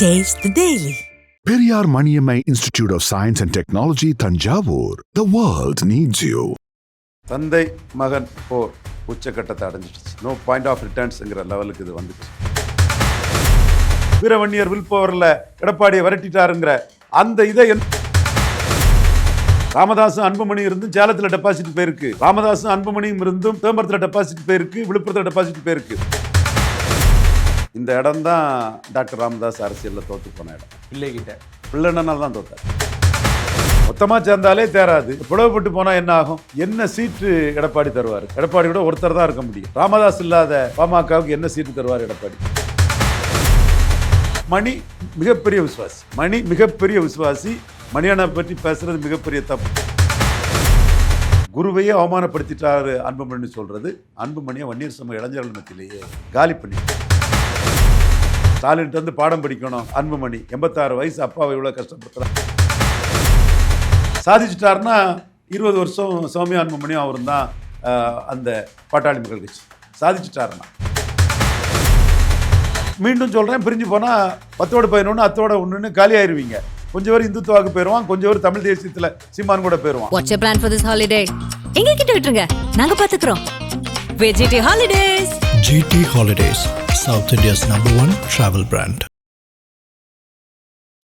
Taste the Daily. Periyar Maniammai Institute of Science and Technology, Tanjavur. The world needs you. தந்தை மகன் போர் உச்சக்கட்டத்தை அடைஞ்சிடுச்சு நோ பாயிண்ட் ஆஃப் ரிட்டர்ன்ஸ்ங்கிற லெவலுக்கு இது வந்துச்சு வீரவன்னியர் வில் பவர்ல எடப்பாடியை விரட்டிட்டாருங்கிற அந்த இதை ராமதாசும் அன்புமணி இருந்தும் சேலத்தில் டெபாசிட் போயிருக்கு ராமதாசும் அன்புமணியும் இருந்தும் சிதம்பரத்தில் டெபாசிட் போயிருக்கு விழுப்புரத்தில் டெபாசிட் போயிருக்கு இந்த இடம் தான் டாக்டர் ராமதாஸ் அரசியலில் தோத்து போன இடம். பிள்ளைகிட்ட. பிள்ளைனால தான் தோத்தார். மொத்தமா சேர்ந்தாலே தேராது. புலவப்பட்டு போனா என்ன ஆகும்? என்ன சீட்டு எடப்பாடி தருவார்? எடப்பாடி கூட ஒருத்தர் தான் இருக்க முடியும். ராமதாஸ் இல்லாத பாமகவுக்கு என்ன சீட்டு தருவார் எடப்பாடி? மணி மிகப்பெரிய விசுவாசி. மணி மிகப்பெரிய விசுவாசி. மணியனை பற்றி பேசுறது மிகப்பெரிய தப்பு. குருவையே அவமானப்படுத்திட்டாரு அன்புமணி சொல்றது. அன்புமணியை வன்னியர் சமூக இளைஞர்கள் மத்தியிலேயே காலி பண்ணி ஸ்டாலின்ட்டு வந்து பாடம் படிக்கணும். அன்புமணி எண்பத்தாறு வயசு அப்பாவை இவ்வளோ கஷ்டப்படுத்துறான் சாதிச்சிட்டாருன்னா இருபது வருஷம் சௌமியா அன்புமணியும் அவரும் தான் அந்த பாட்டாளி மக்கள் கட்சி. சாதிச்சிட்டாருன்னா. மீண்டும் சொல்கிறேன் பிரிஞ்சு போனால் பத்தோட பதினொன்று அத்தோட ஒன்றுன்னு காலி ஆயிருவீங்க. கொஞ்சம் பேர் இந்துத்துவாக்கு போயிடுவான் கொஞ்சம் பேர் தமிழ் தேசியத்தில் சீமான் கூட போயிடுவான் What's your plan for this holiday? எங்க கிட்ட விட்டுருங்க நாங்க பாத்துக்கிறோம். VGT Holidays. GT Holidays, South India's number one travel brand.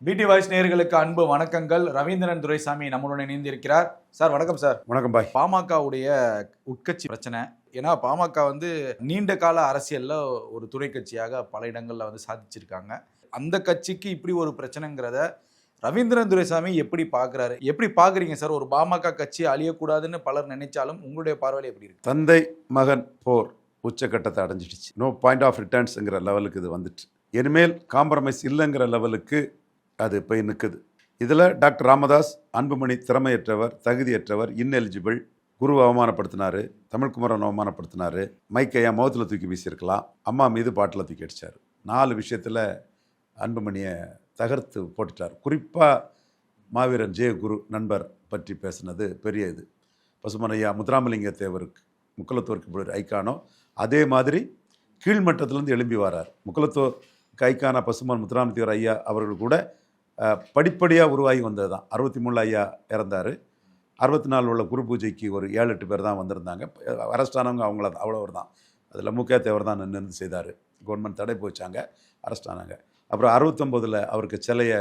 பிடி வாய்ஸ் நேயர்களுக்கு அன்பு வணக்கங்கள். ரவீந்திரன் துரைசாமி நம்மளுடன் இணைந்திருக்கிறார். சார் வணக்கம் சார். வணக்கம் பாய் பாமகவுடைய உட்கட்சி பிரச்சனை. ஏன்னா பாமக வந்து நீண்ட கால அரசியல்ல ஒரு துணை கட்சியாக பல இடங்கள்ல வந்து சாதிச்சிருக்காங்க. அந்த கட்சிக்கு இப்படி ஒரு பிரச்சனைங்கிறத ரவீந்திரன் துரைசாமி எப்படி பார்க்கறாரு எப்படி பார்க்கறீங்க சார்? ஒரு பாமக கட்சி அழியக்கூடாதுன்னு பலர் நினைச்சாலும் உங்களுடைய பார்வையில் எப்படி இருக்கு? தந்தை மகன் போர். உச்சக்கட்டத்தை அடைஞ்சிடுச்சு. நோ பாயிண்ட் ஆஃப் ரிட்டர்ன்ஸுங்கிற லெவலுக்கு இது வந்துட்டு. இனிமேல் காம்ப்ரமைஸ் இல்லைங்கிற லெவலுக்கு அது போய் நிற்குது இதில் டாக்டர் ராமதாஸ் அன்புமணி திறமையற்றவர் தகுதியற்றவர் இன்எலிஜிபிள் குருவை அவமானப்படுத்தினாரு தமிழ்குமரன் அவமானப்படுத்தினாரு மைக்கையா முகத்தில் தூக்கி வீசியிருக்கலாம் அம்மா மீது பாட்டில் தூக்கி அடித்தார் நாலு விஷயத்தில் அன்புமணியை தகர்த்து போட்டுட்டார். குறிப்பாக மாவீரன் ஜெயகுரு நண்பர் பற்றி பேசினது பெரிய இது. பசுமனையா முத்துராமலிங்க தேவருக்கு முக்குலத்தோருக்கு ஒரு ஐக்கானோ அதே மாதிரி கீழ்மட்டத்திலேருந்து எழும்பி வரார். முக்குலத்தோருக்கு கைக்கான பசுமான் முத்துராமலிங்கர் ஐயா அவர்கள் கூட படிப்படியாக உருவாகி வந்தது தான் அறுபத்தி மூணு ஐயா இறந்தார். அறுபத்தி நாலு உள்ள குரு பூஜைக்கு ஒரு ஏழு எட்டு பேர் தான் வந்திருந்தாங்க. அரெஸ்ட் ஆனவங்க அவங்கள தான் அவ்வளோவர் தான் அதில் முக்கிய தேவர் தான் நின்று செய்தார். கவர்மெண்ட் தடை போச்சாங்க அரெஸ்ட் ஆனாங்க அப்புறம் அறுபத்தொம்போதில் அவருக்கு சிலையை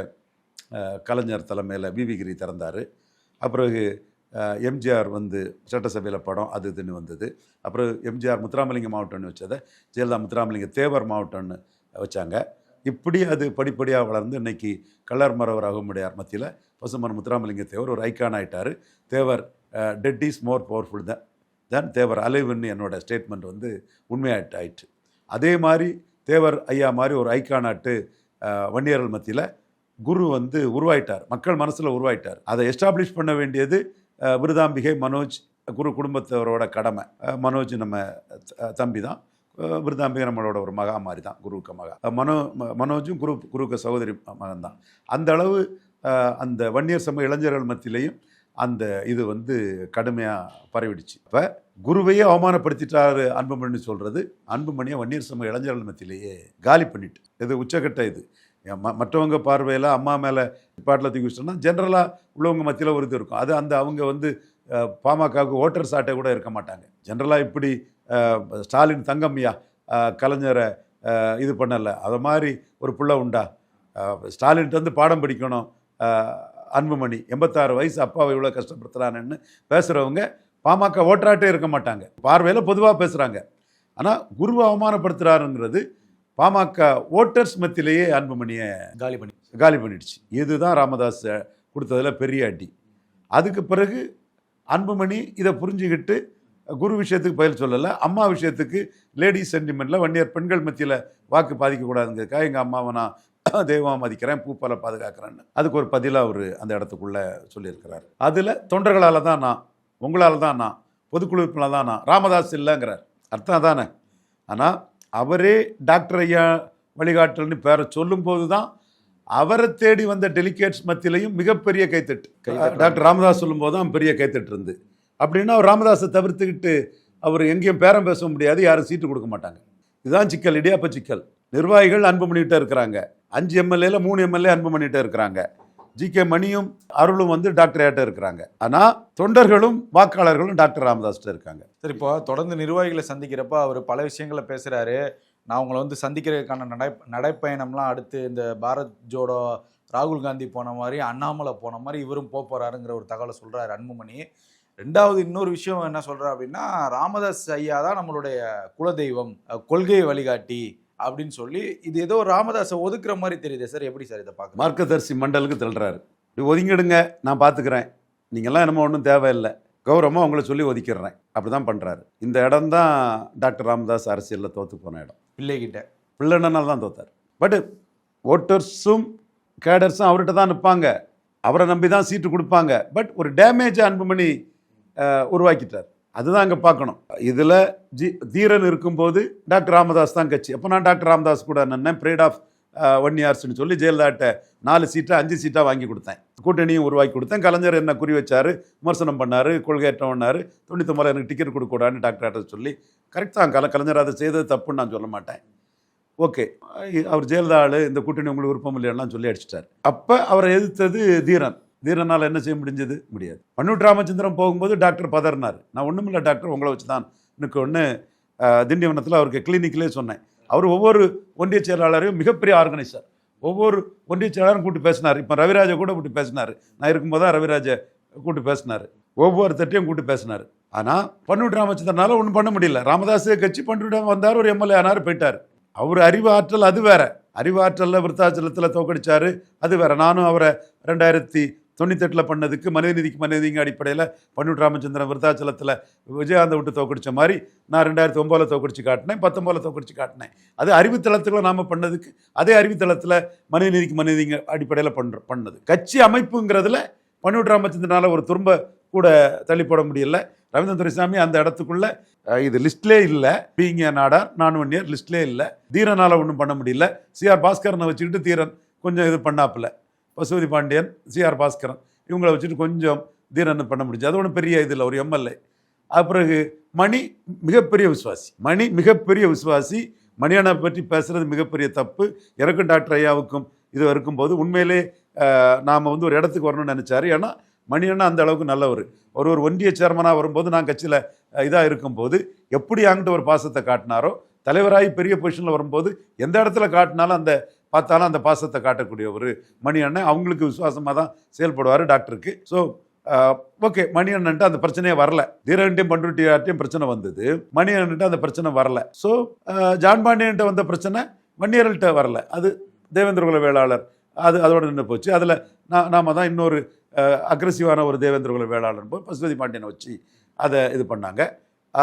கலைஞர் தலைமையில் விவிகிரி திறந்தார். அப்புறம் எம்ஜிஆர் வந்து சட்டசபையில் படம் அது இதுன்னு வந்தது. அப்புறம் எம்ஜிஆர் முத்துராமலிங்க மாவட்டம்னு வச்சதை ஜெயலலிதா முத்துராமலிங்க தேவர் மாவட்டம்னு வச்சாங்க. இப்படி அது படிப்படியாக வளர்ந்து இன்னைக்கு கல்லர் மரவர் அகமுடையார் மத்தியில் பசுமன் முத்துராமலிங்க தேவர் ஒரு ஐக்கான் ஆகிட்டார் Thevar dead is more powerful தான் தென் தேவர் அலைவுன்னு என்னோட ஸ்டேட்மெண்ட் வந்து உண்மையாயிட்டு ஆயிட்டு அதே மாதிரி தேவர் ஐயா மாதிரி ஒரு ஐக்கானாட்டு அஹ், வன்னியர்கள் மத்தியில் குரு வந்து உருவாயிட்டார். மக்கள் மனசில் உருவாயிட்டார். அதை எஸ்டாப்ளிஷ் பண்ண வேண்டியது விருதாம்பிகை மனோஜ் குரு குடும்பத்தவரோட கடமை. மனோஜ் நம்ம த- தம்பி தான். விருதாம்பிகை நம்மளோட ஒரு மகா மாதிரி தான் குருவுக்கு மகா. மனோ ம- மனோஜும் குரு குருவுக்கு சகோதரி மகன் தான். அந்த அளவு அந்த வன்னியர் சமூக இளைஞர்கள் மத்தியிலையும் அந்த இது வந்து கடுமையாக பரவிடுச்சு. இப்போ குருவையே அவமானப்படுத்திட்டாரு அன்புமணி சொல்கிறது அன்புமணியை வன்னியர் சமூக இளைஞர்கள் மத்தியிலேயே காலி பண்ணிட்டு. இது உச்சகட்ட இது. ம- மற்றவங்க பார்வையில் அம்மா மேலே பாட்டில் தூக்கி வச்சிட்டோம்னா ஜென்ரலாக உள்ளவங்க மத்தியில் ஒரு இது இருக்கும். அது அந்த அவங்க வந்து பாமகவுக்கு ஓட்டர் சாட்டை கூட இருக்க மாட்டாங்க. ஜென்ரலாக இப்படி ஸ்டாலின் தங்கம்யா கலைஞரை இது பண்ணலை. அதை மாதிரி ஒரு பிள்ளை உண்டா? அஹ், ஸ்டாலின்ட்ட வந்து பாடம் படிக்கணும் அன்புமணி. எண்பத்தாறு வயசு அப்பாவை இவ்வளோ கஷ்டப்படுத்துறானுன்னு பேசுகிறவங்க பாமக ஓட்டராட்டே இருக்க மாட்டாங்க. பார்வையில் பொதுவாக பேசுகிறாங்க ஆனால் குருவை அவமானப்படுத்துகிறாருங்கிறது பாமக ஓட்டர்ஸ் மத்தியிலேயே அன்புமணியை காலி பண்ணி காலி பண்ணிடுச்சு. இதுதான் ராமதாஸ் கொடுத்ததுல பெரிய அடி. அதுக்கு பிறகு அன்புமணி இதை புரிஞ்சுக்கிட்டு குரு விஷயத்துக்கு பதில் சொல்லலை. அம்மா விஷயத்துக்கு லேடிஸ் சென்டிமெண்ட்டில் வன்னியர் பெண்கள் மத்தியில் வாக்கு பாதிக்கக்கூடாதுங்கிறதுக்காக எங்கள் அம்மாவை நான் தெய்வமாக மதிக்கிறேன் பூப்பால பாதுகாக்கிறேன்னு. அதுக்கு ஒரு பதிலாக அவர் அந்த இடத்துக்குள்ளே சொல்லியிருக்கிறார். அதில் தொண்டர்களால் தான் நான் உங்களால் தான் நான் பொதுக்குழுப்பில் தான் நான் ராமதாஸ் இல்லைங்கிறார். அர்த்தம் அதானே? ஆனால் அவரே டாக்டர் ஐயா வழிகாட்டல்னு பேரை சொல்லும்போது தான் அவரை தேடி வந்த டெலிகேட்ஸ் மத்தியிலையும் மிகப்பெரிய கைத்தட்டு. டாக்டர் ராமதாஸ் சொல்லும்போது தான் பெரிய கைத்தட்டு இருந்து. அப்படின்னா அவர் ராமதாஸை தவிர்த்துக்கிட்டு அவர் எங்கேயும் பேரம் பேச முடியாது யாரும் சீட்டு கொடுக்க மாட்டாங்க. இதுதான் சிக்கல் இடியாப்ப சிக்கல். நிர்வாகிகள் அன்புமணிகிட்ட இருக்கிறாங்க. அஞ்சு எம்எல்ஏல மூணு எம்எல்ஏ அன்புமணிகிட்ட இருக்கிறாங்க. ஜி கே மணியும் அருளும் வந்து டாக்டர் ஏட்ட இருக்கிறாங்க. ஆனால் தொண்டர்களும் வாக்காளர்களும் டாக்டர் ராமதாஸ்கிட்ட இருக்காங்க. சரி இப்போ தொடர்ந்து நிர்வாகிகளை சந்திக்கிறப்ப அவர் பல விஷயங்களை பேசுகிறாரு நான் உங்களை வந்து சந்திக்கிறதுக்கான நடை நடைப்பயணம்லாம் அடுத்து இந்த பாரத் ஜோடோ ராகுல் காந்தி போன மாதிரி அண்ணாமலை போன மாதிரி இவரும் போக ஒரு தகவலை சொல்கிறாரு அன்புமணி. ரெண்டாவது இன்னொரு விஷயம் என்ன சொல்றா அப்படின்னா ராமதாஸ் ஐயா தான் நம்மளுடைய குலதெய்வம் கொள்கை வழிகாட்டி. அப்படின்னு சொல்லி இது ஏதோ ராமதாஸை ஒதுக்குற மாதிரி தெரியுது சார். எப்படி சார் இதை பார்க்க மார்க்கதர்சி மண்டலுக்கு தள்ளுறாரு இப்படி ஒதுங்கிடுங்க நான் பார்த்துக்கிறேன். நீங்கள்லாம் என்னமோ ஒன்றும் தேவையில்லை. கௌரவமாக உங்களை சொல்லி ஒதுக்கிடுறேன். அப்படி தான் பண்ணுறாரு இந்த இடம் தான் டாக்டர் ராமதாஸ் அரசியலில் தோற்று போன இடம். பிள்ளைகிட்ட. பிள்ளைனால தான் தோத்தார். பட் ஓட்டர்ஸும் கேடர்ஸும் அவர்கிட்ட தான் நிற்பாங்க அவரை நம்பி தான் சீட்டு கொடுப்பாங்க. பட் ஒரு டேமேஜ் அன்புமணி உருவாக்கிட்டார். அதுதான் அங்கே பார்க்கணும். இதில் ஜி தீரன் இருக்கும்போது டாக்டர் ராமதாஸ் தான் கட்சி. அப்போ நான் டாக்டர் ராமதாஸ் கூட நின்னேன். ப்ரேட் ஆஃப் ஒன் இயர்ஸ்னு சொல்லி ஜெயலலிதாட்ட நாலு சீட்டாக அஞ்சு சீட்டாக வாங்கி கொடுத்தேன். கூட்டணியும் உருவாக்கி கொடுத்தேன். கலைஞர் என்ன குறி வச்சார்? விமர்சனம் பண்ணார். கொள்கையற்றம் பண்ணார். தொண்ணூத்தொம்பது எனக்கு டிக்கெட் கொடுக்கூடாதுன்னு டாக்டர் சொல்லி கரெக்டாக தான். கல கலைஞர் அதை செய்தது தப்புன்னு நான் சொல்ல மாட்டேன். ஓகே. அவர் ஜெயலலிதா ஆளு இந்த கூட்டணி உங்களுக்கு விருப்பம் இல்லைன்னா சொல்லி அடிச்சிட்டார். அப்போ அவரை எதிர்த்தது தீரன். தீரனால் என்ன செய்ய முடிஞ்சது? முடியாது. பன்னூட் ராமச்சந்திரன் போகும்போது டாக்டர் பதறினார். நான் ஒன்றும் இல்லை டாக்டர் உங்களை வச்சு தான் எனக்கு ஒன்று திண்டிவனத்தில் அவருக்கு கிளினிக்கிலே சொன்னேன். அவர் ஒவ்வொரு ஒன்றிய செயலாளரையும் மிகப்பெரிய ஆர்கனைசர். ஒவ்வொரு ஒன்றிய செயலாளரும் கூப்பிட்டு பேசினார். இப்போ ரவிராஜை கூட கூப்பிட்டு பேசினார். நான் இருக்கும்போது தான் ரவிராஜை கூப்பிட்டு பேசினார். ஒவ்வொரு தட்டையும் கூப்பிட்டு பேசினார். ஆனால் பன்னூட் ராமச்சந்திரனால ஒன்றும் பண்ண முடியல. ராமதாஸ் கட்சி பன்னூட்டம் வந்தார் ஒரு எம்எல்ஏ ஆனார் போயிட்டார். அவர் அறிவு ஆற்றல் அது வேற. அறிவாற்றலில் விருத்தாச்சலத்தில் தோக்கடிச்சார் அது வேற. நானும் அவரை ரெண்டாயிரத்தி தொண்ணூத்தெட்டில் பண்ணதுக்கு மனிதநீதிக்கு மனிதநீதிங்க அடிப்படையில் பன்னூட் ராமச்சந்திரன் விருத்தாச்சலத்தில் விஜயகாந்தை விட்டு தோக்கடிச்ச மாதிரி நான் ரெண்டாயிரத்தி ஒம்போதில் தோக்கடிச்சு காட்டினேன் பத்தொம்போதில் தோக்கடிச்சு காட்டினேன். அது அறிவுத்தளத்தில் நாம் பண்ணதுக்கு அதே அறிவுத்தளத்தில் மனிதநீதிக்கு மனிதநீதிங்க அடிப்படையில் பண்ணுற பண்ணது. கட்சி அமைப்புங்கிறதுல பன்னூட் ராமச்சந்திரனால் ஒரு துரும்ப கூட தள்ளி போட முடியல. ரவீந்திரன் துரைசாமி அந்த இடத்துக்குள்ள இது லிஸ்ட்லே இல்லை. பீங்க நாடார் நான் ஒன் இயர் லிஸ்ட்லே இல்லை. தீரனால் ஒன்றும் பண்ண முடியல. சிஆர் பாஸ்கரனை வச்சுக்கிட்டு தீரன் கொஞ்சம் இது பண்ணாப்புல. பசுபதி பாண்டியன் சிஆர் பாஸ்கரன் இவங்கள வச்சுட்டு கொஞ்சம் தீரன் பண்ண முடிஞ்சு. அது ஒன்றும் பெரிய இதில் ஒரு எம்எல்ஏ. பிறகு மணி மிகப்பெரிய விசுவாசி. மணி மிகப்பெரிய விசுவாசி. மணியனை பற்றி பேசுகிறது மிகப்பெரிய தப்பு. எனக்கும் டாக்டர் ஐயாவுக்கும் இது இருக்கும்போது உண்மையிலே நாம் வந்து ஒரு இடத்துக்கு வரணும்னு நினச்சாரு. ஏன்னா மணியண்ணா அந்த அளவுக்கு நல்லவர். ஒரு ஒரு ஒன்றிய சேர்மனாக வரும்போது நான் கட்சியில் இதாக இருக்கும்போது எப்படி அங்கிட்ட ஒரு பாசத்தை காட்டினாரோ தலைவராகி பெரிய பொசிஷனில் வரும்போது எந்த இடத்துல காட்டினாலும் அந்த பார்த்தாலும் அந்த பாசத்தை காட்டக்கூடிய ஒரு மணி அண்ணன் அவங்களுக்கு விசுவாசமாக தான் செயல்படுவார் டாக்டருக்கு. ஸோ ஓகே மணி அண்ணன்ட்டு அந்த பிரச்சனையே வரல. தீரன்ட்டையும் பண்ருட்டியார்ட்டையும் பிரச்சனை வந்தது. மணி அண்ணன்ட்டு அந்த பிரச்சனை வரல. ஸோ ஜான் பாண்டியன்ட்ட வந்த பிரச்சனை வன்னியர்கள்ட்ட வரல. அது தேவேந்திரகுல வேளாளர். அது அதோட நின்று போச்சு. அதில் நான் நாம் தான் இன்னொரு அக்ரஸிவான ஒரு தேவேந்திரகுல வேளாளர் பசுபதி பாண்டியனை வச்சு அதை இது பண்ணாங்க.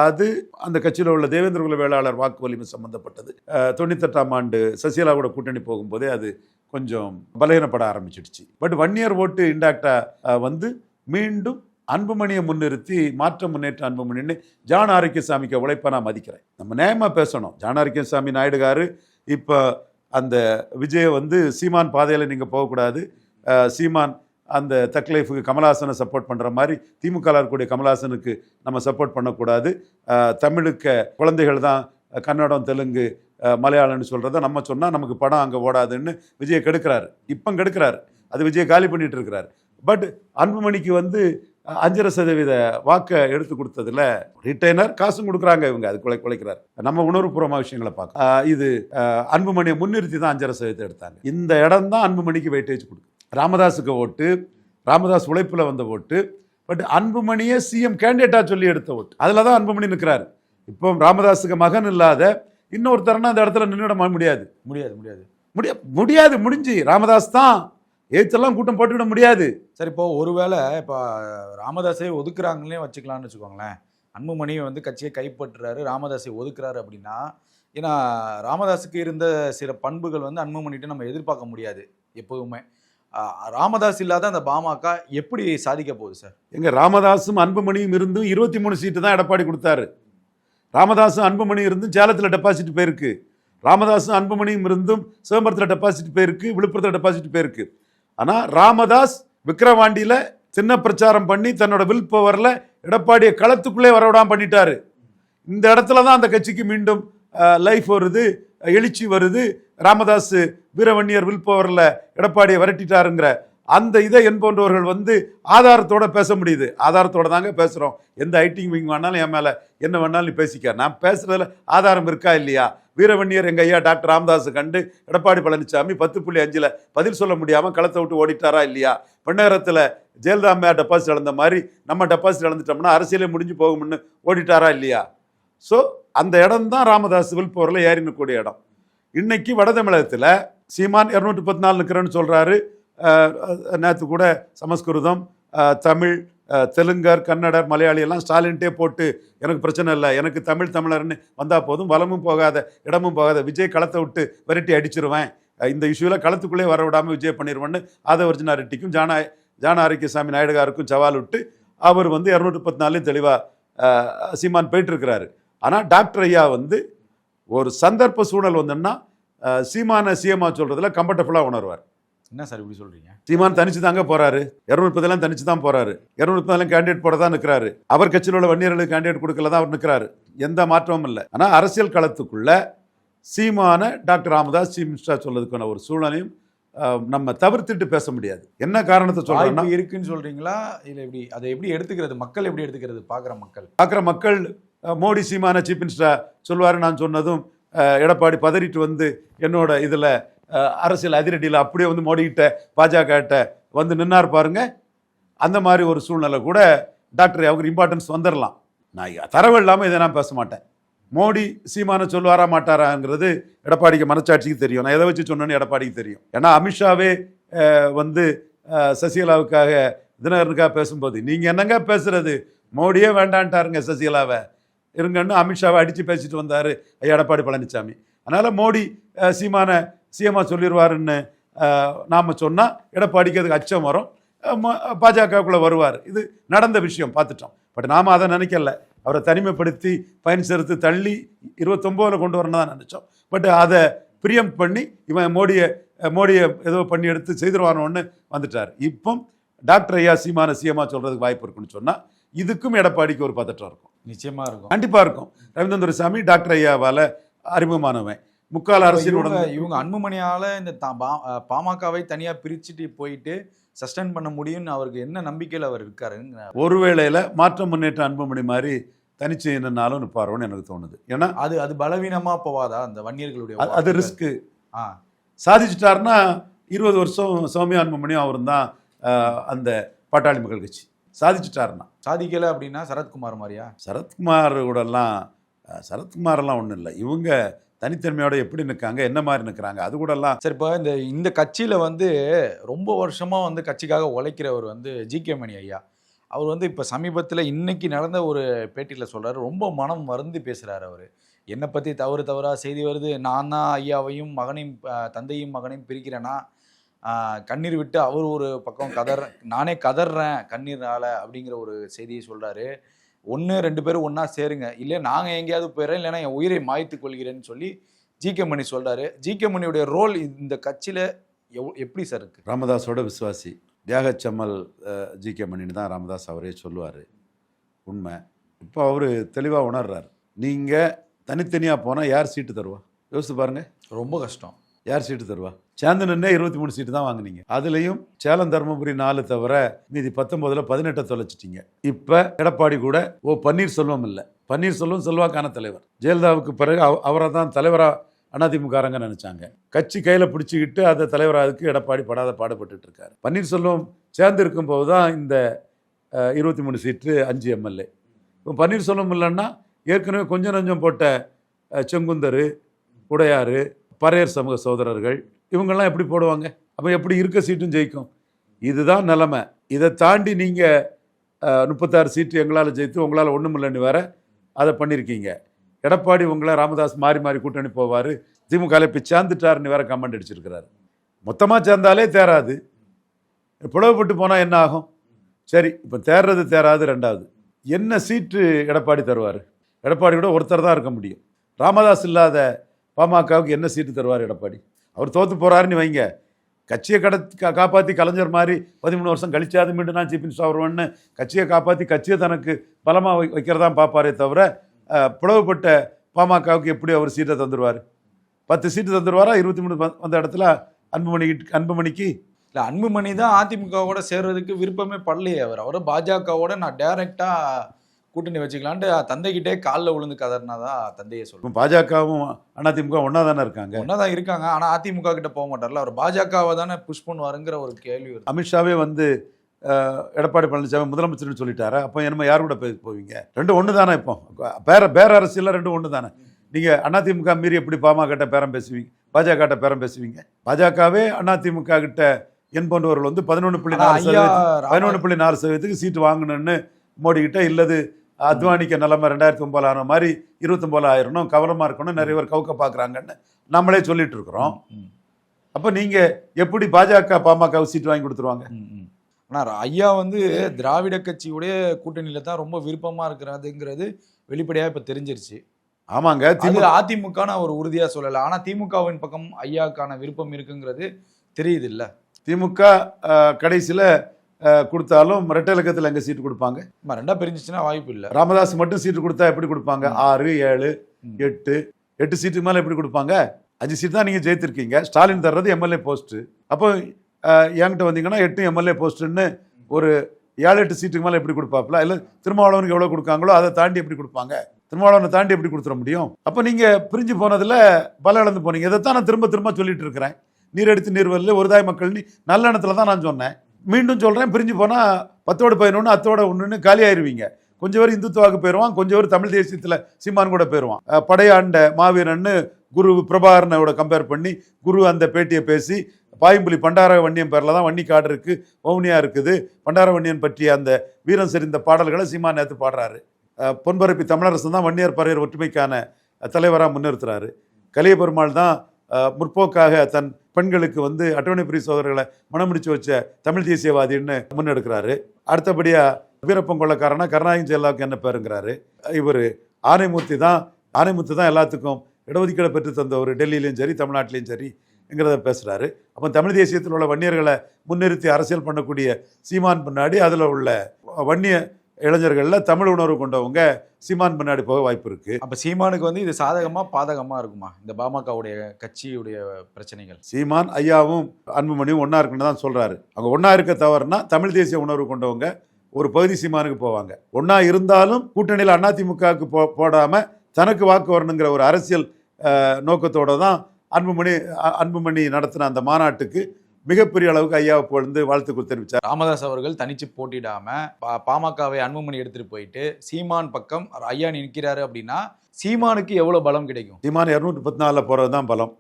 அது அந்த கட்சியில் உள்ள தேவேந்திர குல வேளாளர் வாக்கு வலிமை சம்மந்தப்பட்டது தொண்ணூத்தெட்டாம் ஆண்டு சசிகலாவோட கூட்டணி போகும்போதே அது கொஞ்சம் பலகீனப்பட ஆரம்பிச்சிடுச்சு. பட் ஒன் இயர் ஓட்டு இண்டாக்டாக வந்து மீண்டும் அன்புமணியை முன்னிறுத்தி மாற்ற முன்னேற்ற அன்புமணின்னு ஜான் ஆரோக்கியசாமிக்கு உழைப்பை நான் மதிக்கிறேன். நம்ம நியாயமாக பேசணும். ஜான் ஆரோக்கியசாமி நாயுடுகாரு இப்போ அந்த விஜயை வந்து சீமான் பாதையில் நீங்கள் போகக்கூடாது. சீமான் அந்த தக்லைஃபுக்கு கமல்ஹாசனை கமலஹாசனை சப்போர்ட் பண்ணுற மாதிரி திமுக இருக்கக்கூடிய கமல்ஹாசனுக்கு நம்ம சப்போர்ட் பண்ணக்கூடாது. தமிழுக்க குழந்தைகள் தான் கன்னடம் தெலுங்கு மலையாளம்னு சொல்கிறத நம்ம சொன்னால் நமக்கு படம் அங்கே ஓடாதுன்னு விஜயை கெடுக்கிறாரு. இப்போ கெடுக்கிறாரு. அது விஜயை காலி பண்ணிட்டு இருக்கிறார். பட் அன்புமணிக்கு வந்து அஞ்சரை சதவீத வாக்கை எடுத்து கொடுத்ததுல ரிட்டைனர் காசும் கொடுக்குறாங்க இவங்க அது குலை குலைக்கிறார் நம்ம உணர்வுபூர்வமாக விஷயங்களை பார்க்க இது அன்புமணியை முன்னிறுத்தி தான் அஞ்சரை சதவீதம் எடுத்தாங்க. இந்த இடம் தான் அன்புமணிக்கு வெயிட்டேஜ் கொடுக்கும் ராமதாஸுக்கு ஓட்டு ராமதாஸ் உழைப்பில் வந்த ஓட்டு பட் அன்புமணியே சிஎம் கேண்டிடேட்டாக சொல்லி எடுத்த ஓட்டு. அதில் தான் அன்புமணி நிற்கிறாரு இப்போ ராமதாஸுக்கு மகன் இல்லாத இன்னொருத்தரனா அந்த இடத்துல நின்றுட முடியாது. முடியாது முடியாது. முடிய முடியாது முடிஞ்சு. ராமதாஸ் தான். ஏத்தெல்லாம் கூட்டம் போட்டுவிட முடியாது. சரி இப்போ ஒருவேளை இப்போ ராமதாஸை ஒதுக்குறாங்களே வச்சுக்கலாம்னு வச்சுக்கோங்களேன். அன்புமணி வந்து கட்சியை கைப்பற்றுறாரு ராமதாஸை ஒதுக்குறாரு அப்படின்னா ஏன்னா ராமதாஸுக்கு இருந்த சில பண்புகள் வந்து அன்புமணிகிட்ட நம்ம எதிர்பார்க்க முடியாது எப்போதுமே. ராமதாஸ் இல்லாத அந்த பாமக எப்படி சாதிக்க போகுது சார்? எங்க ராமதாஸும் அன்புமணியும் இருந்தும் இருபத்தி மூணு சீட்டு தான் எடப்பாடி கொடுத்தாரு. ராமதாஸும் அன்புமணியும் இருந்தும் சேலத்தில் டெபாசிட் போயிருக்கு. ராமதாஸும் அன்புமணியும் இருந்தும் சிதம்பரத்தில் டெபாசிட் போயிருக்கு விழுப்புரத்தில் டெபாசிட் போயிருக்கு. ஆனால் ராமதாஸ் விக்கிரவாண்டியில் சின்ன பிரச்சாரம் பண்ணி தன்னோட வில் பவரில் எடப்பாடியை களத்துக்குள்ளே வரவிடாம பண்ணிட்டாரு. இந்த இடத்துல தான் அந்த கட்சிக்கு மீண்டும் லைஃப் வருது எழுச்சி வருது ராமதாஸ் வீரவன்னியர் வில்பவரில் எடப்பாடியை விரட்டிட்டாருங்கிற அந்த இதை என்போன்றவர்கள் வந்து ஆதாரத்தோட பேச முடியுது. ஆதாரத்தோட தாங்க பேசுகிறோம் எந்த ஐட்டிங் விங் வேணாலும் என் மேலே என்ன வேணாலும் நீ பேசிக்க. நான் பேசுகிறதுல ஆதாரம் இருக்கா இல்லையா? வீரவன்னியர் எங்கள் ஐயா டாக்டர் ராமதாஸ் கண்டு எடப்பாடி பழனிசாமி பத்து புள்ளி அஞ்சில் பதில் சொல்ல முடியாமல் களத்தை விட்டு ஓடிட்டாரா இல்லையா? பெண்ணகரத்தில் ஜெயலலிதா அம்மையார் டெபாசிட் இழந்த மாதிரி நம்ம டெபாசிட் இழந்துட்டோம்னா அரசியலே முடிஞ்சு போகும்னு ஓடிட்டாரா இல்லையா? ஸோ அந்த இடம் தான் ராமதாஸ் வில்போரில் ஏறினக்கூடிய இடம். இன்னைக்கு வட தமிழகத்தில் சீமான் இரநூற்றி பத்து நாலு நிற்கிறேன்னு சொல்கிறாரு நேற்று கூட சமஸ்கிருதம் தமிழ் தெலுங்கர் கன்னடர் மலையாளி எல்லாம் ஸ்டாலின்ட்டே போட்டு எனக்கு பிரச்சனை இல்லை எனக்கு தமிழ் தமிழர்னு வந்தால் போதும் வளமும் போகாத இடமும் போகாத விஜய் களத்தை விட்டு விரட்டி அடிச்சிருவேன். இந்த இஷ்யூவில் களத்துக்குள்ளே வர விடாமல் விஜய் பண்ணிடுவேன்னு ஆதவர்ஜினா ரெட்டிக்கும் ஜானா ஜான ஆரோக்கியசாமி நாயுடுகாருக்கும் சவால் விட்டு அவர் வந்து இரநூத்தி பத்து நாலையும் தெளிவாக சீமான் போயிட்டுருக்கிறாரு ஆனால் டாக்டர் ஐயா வந்து ஒரு சந்தர்ப்ப சூழல் வந்தோம்னா சீமான சிஎம்மா சொல்கிறதுல கம்ஃபர்டபுளாக உணர்வார். என்ன சார் இப்படி சொல்றீங்க? சீமான் தனிச்சு தாங்க போறாரு. இரநூறுபதெல்லாம் தனிச்சு தான் போறாரு. இரநூறுபதெல்லாம் கேண்டிடேட் போட தான் நிற்கிறாரு அவர் கட்சியில் உள்ள வன்னியர்களுக்கு கேண்டிடேட் கொடுக்கல தான் அவர் நிற்கிறாரு எந்த மாற்றமும் இல்லை. ஆனால் அரசியல் களத்துக்குள்ள சீமான டாக்டர் ராமதாஸ் சீஃப் மினிஸ்டர் சொல்றதுக்கான ஒரு சூழலையும் நம்ம தவிர்த்துட்டு பேச முடியாது. என்ன காரணத்தை சொல்றேன்னா இருக்குன்னு சொல்றீங்களா? இல்ல எப்படி அதை எப்படி எடுத்துக்கிறது? மக்கள் எப்படி எடுத்துக்கிறது? பாக்குற மக்கள். பார்க்குற மக்கள் மோடி சீமான சீஃப் மினிஸ்டர் சொல்வார் நான் சொன்னதும் எடப்பாடி பதறிட்டு வந்து என்னோட இதில் அரசியல் அதிரடியில் அப்படியே வந்து மோடிக்கிட்ட பாஜகட்ட வந்து நின்னார் பாருங்க. அந்த மாதிரி ஒரு சூழ்நிலை கூட டாக்டர் அவங்க இம்பார்ட்டன்ஸ் வந்துடலாம் நான் தரவு இல்லாமல் இதை நான் பேச மாட்டேன். மோடி சீமான சொல்லுவாரா மாட்டாராங்கிறது எடப்பாடிக்கு மனச்சாட்சிக்கு தெரியும். நான் எதை வச்சு சொன்னேன்னு எடப்பாடிக்கு தெரியும். ஏன்னா அமித்ஷாவே வந்து சசிகலாவுக்காக தினகரனுக்காக பேசும்போது நீங்கள் என்னங்க பேசுறது? மோடியே வேண்டான்ட்டாருங்க சசிகலாவை. இருங்கன்னு அமித்ஷாவை அடித்து பேசிட்டு வந்தார் எடப்பாடி பழனிசாமி அதனால் மோடி சீமான சீமா சொல்லிடுவாருன்னு நாம் சொன்னால் எடப்பாடிக்கு அதுக்கு அச்சம் வரும். பாஜகவுக்குள்ளே வருவார். இது நடந்த விஷயம் பார்த்துட்டோம். பட் நாம் அதை நினைக்கல. அவரை தனிமைப்படுத்தி பயன் செலுத்து தள்ளி இருபத்தொம்போதில் கொண்டு வரணும் தான் நினச்சோம். பட் அதை பிரியம் பண்ணி இவன் மோடியை மோடியை ஏதோ பண்ணி எடுத்து செய்திருவானோன்னு வந்துட்டார். இப்போ டாக்டர் ஐயா சீமான சிஎம்மா சொல்கிறதுக்கு வாய்ப்பு இருக்குன்னு சொன்னால் இதுக்கும் எடப்பாடிக்கு ஒரு பதட்டம் இருக்கும். நிச்சயமா இருக்கும். கண்டிப்பாக இருக்கும். ரவீந்திரன் துரைசாமி டாக்டர் ஐயாவால் அறிமுகமானவன். முக்கால் அரசியல் இவங்க அன்புமணியால இந்த பாமகவை தனியா பிரிச்சுட்டு போயிட்டு சஸ்டைன் பண்ண முடியும்னு அவருக்கு என்ன நம்பிக்கையில் அவர் இருக்காருன்னு ஒரு வேளையில் மாற்றம் முன்னேற்ற அன்புமணி மாதிரி தனிச்சு நின்னாலும் நிற்பாரோன்னு எனக்கு தோணுது. ஏன்னா அது அது பலவீனமா போவாதா அந்த வன்னியர்களுடைய அது- அது ரிஸ்க்கு. ஆ. சாதிச்சிட்டாருன்னா இருபது வருஷம் சௌமியா அன்புமணியும் அவரும் தான் அந்த பாட்டாளி மக்கள் கட்சி. சாதிச்சிட்டாருன்னா சாதிக்கல அப்படின்னா சரத்குமார் மாதிரியா? சரத்குமார் கூடலாம் அஹ், சரத்குமாரெல்லாம் ஒன்றும் இல்லை. இவங்க தனித்தன்மையோட எப்படி நிற்காங்க என்ன மாதிரி நிற்கிறாங்க அது கூடலாம். சரி இப்போ இந்த இந்த கட்சியில வந்து ரொம்ப வருஷமா வந்து கட்சிக்காக உழைக்கிறவர் வந்து ஜி கே மணி ஐயா. அவர் வந்து இப்போ சமீபத்தில் இன்னைக்கு நடந்த ஒரு பேட்டியில் சொல்றாரு ரொம்ப மனம் மருந்து பேசுறாரு அவர். என்னை பற்றி தவறு தவறாக செய்தி வருது நான் தான் ஐயாவையும் மகனையும் தந்தையும் மகனையும் பிரிக்கிறேன்னா கண்ணீர் விட்டு அவர் ஒரு பக்கம் கதற நானே கதறேன் கண்ணீர்னால அப்படிங்கிற ஒரு செய்தியை சொல்றாரு. ஒன்று ரெண்டு பேரும் ஒன்றா சேருங்க. இல்லை நாங்கள் எங்கேயாவது போயிடுறேன் இல்லைன்னா என் உயிரை மாய்த்து கொள்கிறேன்னு சொல்லி ஜி கே மணி சொல்றாரு. ஜி கே மணியுடைய ரோல் இந்த கட்சியில் எவ் எப்படி சார் இருக்கு? ராமதாஸோட விசுவாசி. தியாகச்சம்மல் ஜி கே மணின்னு தான் ராமதாஸ் அவரே சொல்லுவார். உண்மை. இப்போ அவர் தெளிவாக உணர்றார். நீங்கள் தனித்தனியாக போனால் யார் சீட்டு தருவா? யோசித்து பாருங்கள் ரொம்ப கஷ்டம். யார் சீட்டு தருவா? சேர்ந்து நின்னே இருபத்தி மூணு சீட்டு தான் வாங்குனீங்க. அதுலேயும் சேலம் தருமபுரி நாலு தவிர மீதி பத்தொம்போதில் பதினெட்டை தொலைச்சிட்டீங்க. இப்போ எடப்பாடி கூட ஓ பன்னீர்செல்வம் இல்லை. பன்னீர்செல்வம் செல்வாக்கான தலைவர். ஜெயலலிதாவுக்கு பிறகு அவரை தான் தலைவராக அதிமுககாரங்க நினச்சாங்க. கட்சி கையில் பிடிச்சிக்கிட்டு அதை தலைவராதுக்கு எடப்பாடி படாத பாடுபட்டு இருக்காரு. பன்னீர்செல்வம் சேர்ந்து இருக்கும்போது தான் இந்த இருபத்தி மூணு சீட்டு அஞ்சு எம்எல்ஏ. இப்போ பன்னீர்செல்வம் இல்லைன்னா ஏற்கனவே கொஞ்சம் நஞ்சம் போட்ட செங்குந்தர் உடையாறு பறையர் சமூக சோதரர்கள் இவங்கெல்லாம் எப்படி போடுவாங்க? அப்போ எப்படி இருக்க சீட்டும் ஜெயிக்கும். இதுதான் நிலமை. இதை தாண்டி நீங்கள் முப்பத்தாறு சீட்டு எங்களால் ஜெயித்து உங்களால் ஒன்றும் இல்லைன்னு வேற அதை பண்ணியிருக்கீங்க எடப்பாடி உங்களை ராமதாஸ் மாறி மாறி கூட்டணி போவார். திமுகவில் இப்போ சேர்ந்துட்டாருன்னு வேற கமெண்ட் அடிச்சிருக்கிறாரு. மொத்தமாக சேர்ந்தாலே தேராது. பிளவுபட்டு போனால் என்ன ஆகும்? சரி இப்போ தேர்றது தேராது ரெண்டாவது. என்ன சீட்டு எடப்பாடி தருவார்? எடப்பாடி கூட ஒருத்தர் தான் இருக்க முடியும். ராமதாஸ் இல்லாத பாமகவுக்கு என்ன சீட்டு தருவார் எடப்பாடி? அவர் தோற்று போகிறாருன்னு வைங்க. கட்சியை கட கா- காப்பாற்றி கலைஞர் மாதிரி பதிமூணு வருஷம் கழிச்சாது மீண்டும் நான் சீஃப் மினிஸ்டர் வருவேன்னு கட்சியை காப்பாற்றி கட்சியை தனக்கு பலமாக வை வைக்கிறதான் பார்ப்பாரே தவிர அஹ், பிளவுபட்ட பாமகவுக்கு எப்படி அவர் சீட்டை தந்துடுவார் பத்து சீட்டு தந்துடுவாரா இருபத்தி மூணு வந்த இடத்துல அன்புமணி அன்புமணிக்கு? இல்லை அன்புமணி தான் அதிமுகவோட சேர்றதுக்கு விருப்பமே படலையே அவர். அவர் பாஜகவோட நான் டைரெக்டாக கூட்டணி வச்சுக்கலான்ட்டு தந்தைகிட்டே காலில் விழுந்து கதறினாதான் தந்தையை சொல்லுவோம் பாஜகவும் அதிமுக ஒன்றா தானே இருக்காங்க? ஒன்னதான் இருக்காங்க. ஆனா அதிமுக கிட்ட போக மாட்டார்ல. அவர் பாஜகவை தானே புஷ் பண்ணுவாருங்கிற ஒரு கேள்வி அமித்ஷாவே வந்து எடப்பாடி பழனிசாமி முதலமைச்சர்னு சொல்லிட்டாரு? அப்போ என்னமோ யார் கூட போய் போவீங்க? ரெண்டும் ஒன்று தானே இப்போ? பேர பேர அரசியலில் ரெண்டும் ஒன்று தானே நீங்கள் அதிமுக மீறி எப்படி பாமக கிட்ட பேரம் பேசுவீங்க? பாஜக கிட்ட பேரம் பேசுவீங்க? பாஜகவே அதிமுக கிட்ட என் போன்றவர்கள் வந்து பதினொன்று புள்ளி நாலு சதவீதம் பதினொன்று புள்ளி நாலு சதவீதத்துக்கு சீட்டு வாங்கணும்னு மோடி கிட்ட இல்லது. அத்வானிக்க நிலைமை ரெண்டாயிரத்தி ஒன்பதுல ஆன மாதிரி இருபத்தொம்போது ஆயிரணும் கவனமாக இருக்கணும் நிறைய பேர் கவுக்க பார்க்குறாங்கன்னு நம்மளே சொல்லிட்டு இருக்கிறோம். அப்போ நீங்கள் எப்படி பாஜக பாமக சீட்டு வாங்கி கொடுத்துருவாங்க? ம், ம். ஆனா ஐயா வந்து திராவிட கட்சியுடைய கூட்டணியில தான் ரொம்ப விருப்பமா இருக்கிறதுங்கிறது வெளிப்படையா இப்ப தெரிஞ்சிருச்சு. ஆமாங்க திமுக அதிமுக ஒரு உறுதியா சொல்லல. ஆனா திமுகவின் பக்கம் ஐயாக்கான விருப்பம் இருக்குங்கிறது தெரியுது இல்ல? திமுக கடைசியில் கொடுத்தாலும் ரெட்டை இலக்கத்தில் எங்கே சீட்டு கொடுப்பாங்க. ரெண்டா பிரிஞ்சிச்சுன்னா வாய்ப்பு இல்ல. ராமதாஸ் மட்டும் சீட்டு கொடுத்தா எப்படி கொடுப்பாங்க? ஆறு ஏழு. எட்டு எட்டு சீட்டுக்கு மேலே எப்படி கொடுப்பாங்க? அஞ்சு சீட் தான் நீங்கள் ஜெயித்திருக்கீங்க. ஸ்டாலின் தர்றது எம்எல்ஏ போஸ்ட்டு அப்போ என்கிட்ட வந்தீங்கன்னா எட்டு எம்எல்ஏ போஸ்ட்டுன்னு ஒரு ஏழு எட்டு சீட்டுக்கு மேலே எப்படி கொடுப்பாப்ல இல்லை திருமாவளவனுக்கு எவ்வளோ கொடுக்காங்களோ அதை தாண்டி எப்படி கொடுப்பாங்க? திருமாவளவனை தாண்டி எப்படி கொடுத்துட முடியும்? அப்போ நீங்கள் பிரிஞ்சு போனதில் பல இழந்து போனீங்க. இதைத்தான் நான் திரும்ப திரும்ப சொல்லிட்டு இருக்கிறேன். நீரெடுத்து நீர்வரில் ஒரு தாய் மக்கள் நீ நல்ல எண்ணத்துல தான் நான் சொன்னேன். மீண்டும் சொல்கிறேன் பிரிஞ்சு போனால் பத்தோட பதினொன்று அத்தோட ஒன்றுன்னு காலியாயிருவீங்க கொஞ்சம் பேர் இந்துத்துவாக்கு போயிடுவான் கொஞ்சம் பேர் தமிழ் தேசியத்தில் சீமான் கூட போயிடுவான் படையாண்ட மாவீரன்னு குரு பிரபாகரனோட கம்பேர் பண்ணி குரு அந்த பேட்டியை பேசி பாயம்புலி பண்டார வன்னியம் பேரில் தான் வன்னி காடு இருக்குது வவுனியா இருக்குது. பண்டார வன்னியன் பற்றிய அந்த வீரம் செறிந்த பாடல்களை சீமான் நேற்று பாடுறாரு. பொன்பரப்பி தமிழரசன் தான் வன்னியர் பறையர் ஒற்றுமைக்கான தலைவராக முன்னிறுத்துறாரு. கலிய பெருமாள் தான் முற்போக்காக தன் பெண்களுக்கு வந்து அட்டவணை பிரி சோதரர்களை மனமுடிச்சு வச்ச தமிழ் தேசியவாதின்னு முன்னெடுக்கிறாரு. அடுத்தபடியாக வீரப்பன் கொள்ளக்காரனா கருணாநிதி ஜெயலலாவுக்கு என்ன பேருங்கிறாரு. இவர் ஆனைமூர்த்தி தான் ஆனைமூர்த்தி தான் எல்லாத்துக்கும் இடஒதுக்கீடு பெற்று தந்தவர் டெல்லியிலையும் சரி தமிழ்நாட்டிலையும் சரிங்கிறத பேசுகிறாரு அப்போ தமிழ் தேசியத்தில் உள்ள வன்னியர்களை முன்னிறுத்தி அரசியல் பண்ணக்கூடிய சீமான் பின்னாடி அதில் உள்ள வன்னிய இளைஞர்களில் தமிழ் உணர்வு கொண்டவங்க சீமான் பின்னாடி போக வாய்ப்பு இருக்குது அப்ப சீமானுக்கு வந்து இது சாதகமா பாதகமா இருக்குமா? இந்த பாமகவுடைய கட்சியுடைய பிரச்சனைகள். சீமான் ஐயாவும் அன்புமணியும் ஒன்றா இருக்குன்னு தான் சொல்கிறாரு அவங்க ஒன்றா இருக்க தவறுனா தமிழ் தேசிய உணர்வு கொண்டவங்க ஒரு பகுதி சீமானுக்கு போவாங்க. ஒன்றா இருந்தாலும் கூட்டணியில் அதிமுகவுக்கு போ போடாமல் தனக்கு வாக்கு வரணுங்கிற ஒரு அரசியல் நோக்கத்தோட தான் அன்புமணி அன்புமணி நடத்தின அந்த மாநாட்டுக்கு மிகப்பெரிய அளவுக்கு ஐயாவை புகழ்ந்து வாழ்த்துக்கள் தெரிவித்தார் ராமதாஸ் அவர்கள் தனிச்சு போட்டிடாம பா- பாமகவை அன்புமணி எடுத்துட்டு போயிட்டு சீமான் பக்கம் ஐயா நிற்கிறாரு அப்படின்னா சீமானுக்கு எவ்வளவு பலம் கிடைக்கும்? சீமான் இரநூத்தி பத்து நாலில் போகிறது தான் பலம்.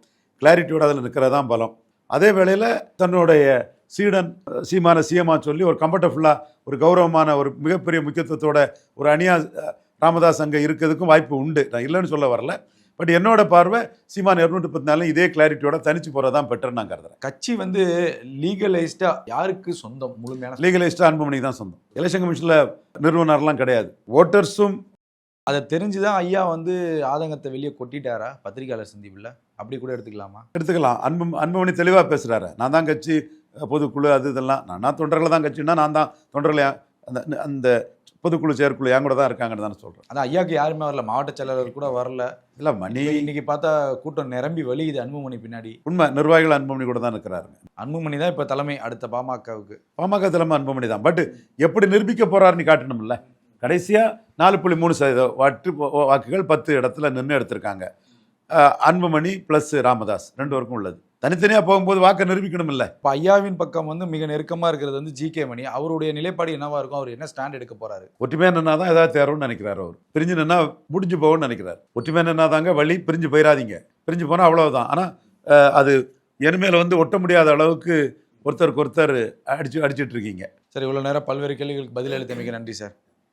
கிளாரிட்டியோட அதில் நிற்கிறது தான் பலம். அதே வேளையில் தன்னுடைய சீடன் சீமான சிஎம்மா சொல்லி ஒரு கம்ஃபர்டபுளாக ஒரு கௌரவமான ஒரு மிகப்பெரிய முக்கியத்துவத்தோட ஒரு அணியா ராமதாஸ் அங்கே இருக்கிறதுக்கும் வாய்ப்பு உண்டு. நான் இல்லைன்னு சொல்ல வரல. பட் என்னோட பார்வை சீமான் இரநூத்தி பத்து நாலும் இதே கிளாரிட்டியோட தனிச்சு போகிறது தான் பெட்டர் நான் கருதுறேன் கட்சி வந்து லீகலைஸ்டா யாருக்கு சொந்தம்? முழுமையான லீகலிஸ்டாக அன்புமணிக்கு தான் சொந்தம். எலெக்ஷன் கமிஷனில் நிறுவனர்லாம் கிடையாது. ஓட்டர்ஸும் அதை தெரிஞ்சுதான் ஐயா வந்து ஆதங்கத்தை வெளியே கொட்டிட்டாரா? பத்திரிகையாளர் சந்திப்புல? அப்படி கூட எடுத்துக்கலாமா? எடுத்துக்கலாம். அன்பு அன்புமணி தெளிவாக பேசுகிறாரு நான் தான் கட்சி பொதுக்குழு அது இதெல்லாம். நான் நான் தொண்டர்களை தான் கட்சின்னா நான் தான் தொண்டர்களை அந்த அந்த பொதுக்குழு செயற்குழு என் கூட தான் இருக்காங்கன்னு தானே சொல்கிறேன் அதான் ஐயாக்கு யாருமே வரல மாவட்ட செயலாளர் கூட வரல. இல்லை மணி இன்னைக்கு பார்த்தா கூட்டம் நிரம்பி வழியுது அன்புமணி பின்னாடி. உண்மை நிர்வாகிகள் அன்புமணி கூட தான் இருக்கிறாருங்க. அன்புமணி தான் இப்ப தலைமை அடுத்த பாமகவுக்கு. பாமக தலைமை அன்புமணி தான். பட் எப்படி நிரூபிக்க போறாருன்னு காட்டணும்ல. கடைசியாக நாலு புள்ளி மூணு சதவீதம் வாட்டு வாக்குகள் பத்து இடத்துல நின்று எடுத்திருக்காங்க. அன்புமணி ப்ளஸ் ராமதாஸ் ரெண்டு பேருக்கும் உள்ளது. தனித்தனியாக போகும்போது வாக்கை நிரூபிக்கணும் இல்லை இப்ப ஐயாவின் பக்கம் வந்து மிக நெருக்கமா இருக்கிறது வந்து ஜி கே மணி. அவருடைய நிலைப்பாடு என்னவா இருக்கும்? அவர் என்ன ஸ்டாண்ட் எடுக்க போறாரு? ஒற்றுமையாக நின்னா தான் ஏதாவது தேரும்னு நினைக்கிறாரு அவர். பிரிஞ்சு நின்னா முடிஞ்சு போகும்னு நினைக்கிறார். ஒற்றுமையாக நின்னா தாங்க வழி பிரிஞ்சு போயிடாதீங்க பிரிஞ்சு போனால் அவ்வளவுதான். ஆனால் அது இனிமேல் வந்து ஒட்ட முடியாத அளவுக்கு ஒருத்தருக்கு ஒருத்தர் அடிச்சு அடிச்சிட்டு இருக்கீங்க. சரி இவ்வளவு நேரம் பல்வேறு கேள்விகளுக்கு அளித்தமைக்கு நன்றி சார்.